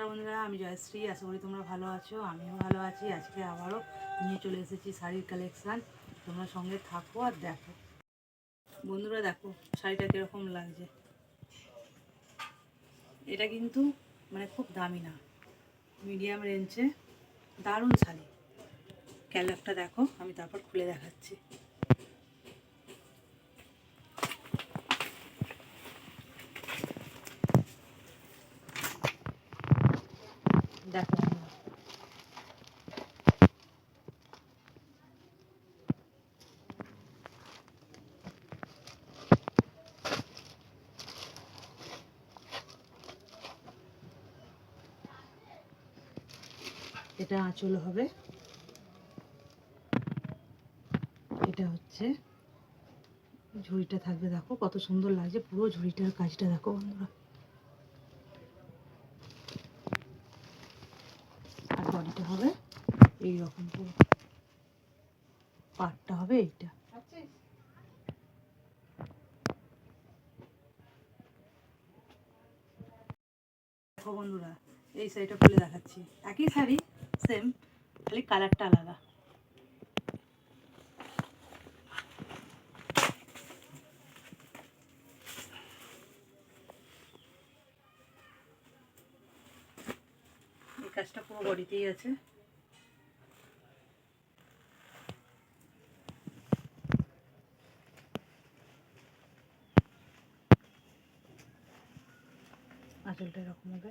বন্ধুরা, আমি জয়শ্রী, আশা করি তোমরা ভালো আছো, আমিও ভালো আছি। আজকে আবারও নিয়ে চলে এসেছি শাড়ির কালেকশান তোমরা সঙ্গে থাকো আর দেখো। বন্ধুরা, দেখো, শাড়িটা কীরকম লাগছে। এটা কিন্তু মানে খুব দামি না মিডিয়াম রেঞ্জে দারুণ শাড়ি। ক্যালারটা দেখো, আমি তারপর খুলে দেখাচ্ছি। এটা আঁচল হবে। এটা হচ্ছে ঝুড়িটা থাকবে, দেখো কত সুন্দর লাগছে, পুরো ঝুড়িটার কাজটা দেখো বন্ধুরা আর বডিটা হবে এই রকম পুরো। পাটটা হবে এইটা। দেখো বন্ধুরা, এই শাড়িটা খুলে দেখাচ্ছি। একই শাড়ি সেম খালি কালারটা আলাদা। কাজটা পুরো বডিতেই আছে। আঁচলটা এরকম হবে।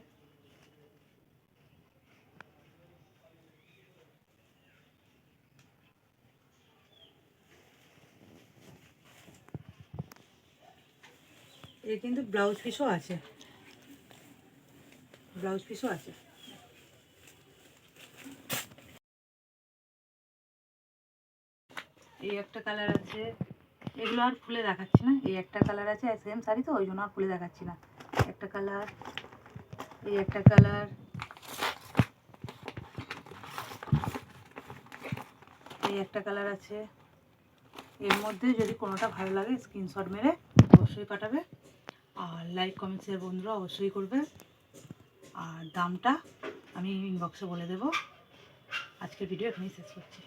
এর কিন্তু ব্লাউজ পিসও আছে। ব্লাউজ পিসও আছে। এই একটা কালার আছে এগুলো আর খুলে দেখাচ্ছি না। এই একটা কালার আছে সেম শাড়ি তো, ওই জন্য আর খুলে দেখাচ্ছি না। একটা কালার এই একটা কালার এই একটা কালার আছে। এর মধ্যে যদি কোনোটা ভালো লাগে স্ক্রিনশট মেরে অবশ্যই পাঠাবে। আর লাইক কমেন্ট শেয়ার বন্ধুরা অবশ্যই করবে। আর দামটা আমি ইনবক্সে বলে দেবো। আজকের ভিডিও এখানেই শেষ করছি।